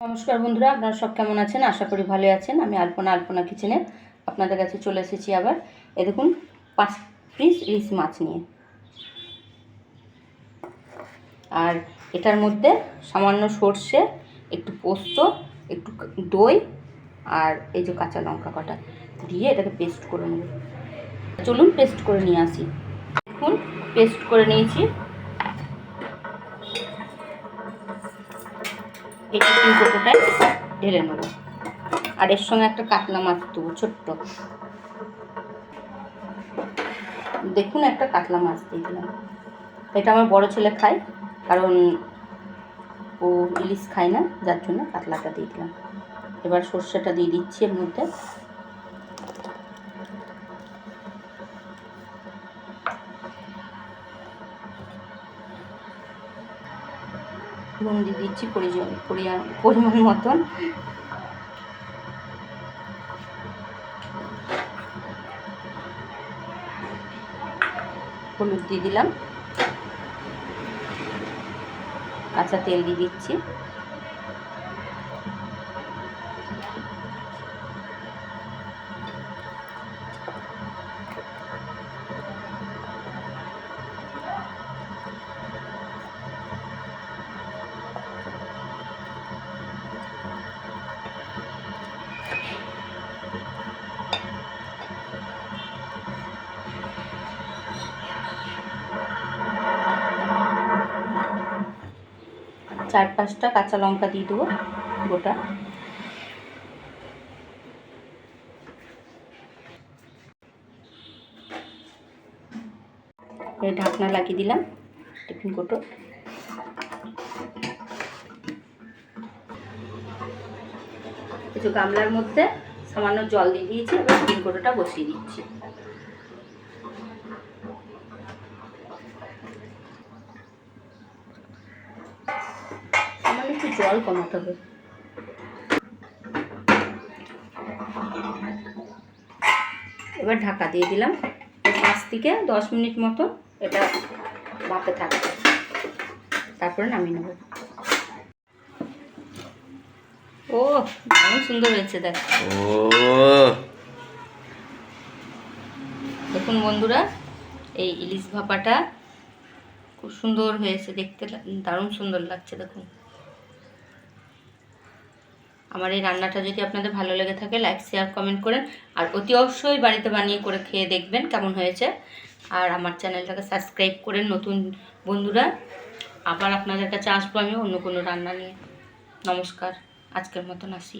নমস্কার বন্ধুরা, আপনারা সব কেমন আছেন? আশা করি ভালো আছেন। আমি আলপনা আলপনা কিচেনে আপনাদের কাছে চলে এসেছি আবার। এ দেখুন, পাঁচ পিস ইলিশ মাছ নিয়ে। আর এটার মধ্যে সামান্য সর্ষে, একটু পোস্ত, একটু দই, আর এই যে কাঁচা লঙ্কা কটা দিয়ে এটাকে পেস্ট করে নেব। চলুন পেস্ট করে নিয়ে আসি। দেখুন পেস্ট করে নিয়েছি। এই টিফিন কোটোটায় ঢেলে নেব। আর এর সঙ্গে একটা কাতলা মাছ দেবো, ছোট্ট। দেখুন একটা কাতলা মাছ দিয়ে দিলাম। এটা আমার বড় ছেলে খায়, কারণ ও ইলিশ খায় না, যার জন্য কাতলাটা দিয়ে দিলাম। এবার সর্ষেটা দিয়ে দিচ্ছি এর মধ্যে। দিয়ে দিচ্ছি পরিজন পরিমাণ মতন। হলুদ দিয়ে দিলাম। কাঁচা তেল দিয়ে দিচ্ছি। চার পাঁচটা কাঁচা লঙ্কা দিয়ে দেবো গোটা। ঢাকনা লাগিয়ে দিলাম, টিফিন কোটো। কিছু গামলার মধ্যে সামান্য জল দিয়ে দিয়েছি, এবার টিফিন কোটোটা বসিয়ে দিচ্ছি আমার একটু জল কমাতে হবে। এবার ঢাকা দিয়ে দিলাম। পাঁচ থেকে দশ মিনিট মতো এটা ভাপে থাকবে। তারপরে নামিয়ে নেব। ও, দারুণ সুন্দর হয়েছে দেখ। দেখুন বন্ধুরা, এই ইলিশ ভাপাটা খুব সুন্দর হয়েছে। দেখতে দারুণ সুন্দর লাগছে, দেখুন। আমার এই রান্নাটা যদি আপনাদের ভালো লেগে থাকে লাইক শেয়ার কমেন্ট করেন। আর অতি অবশ্যই বাড়িতে বানিয়ে করে খেয়ে দেখবেন কেমন হয়েছে। আর আমার চ্যানেলটাকে সাবস্ক্রাইব করেন নতুন বন্ধুরা, আবার আপনাদের কাছে আসব আমি অন্য কোনো রান্না নিয়ে। নমস্কার, আজকের মতন আসি।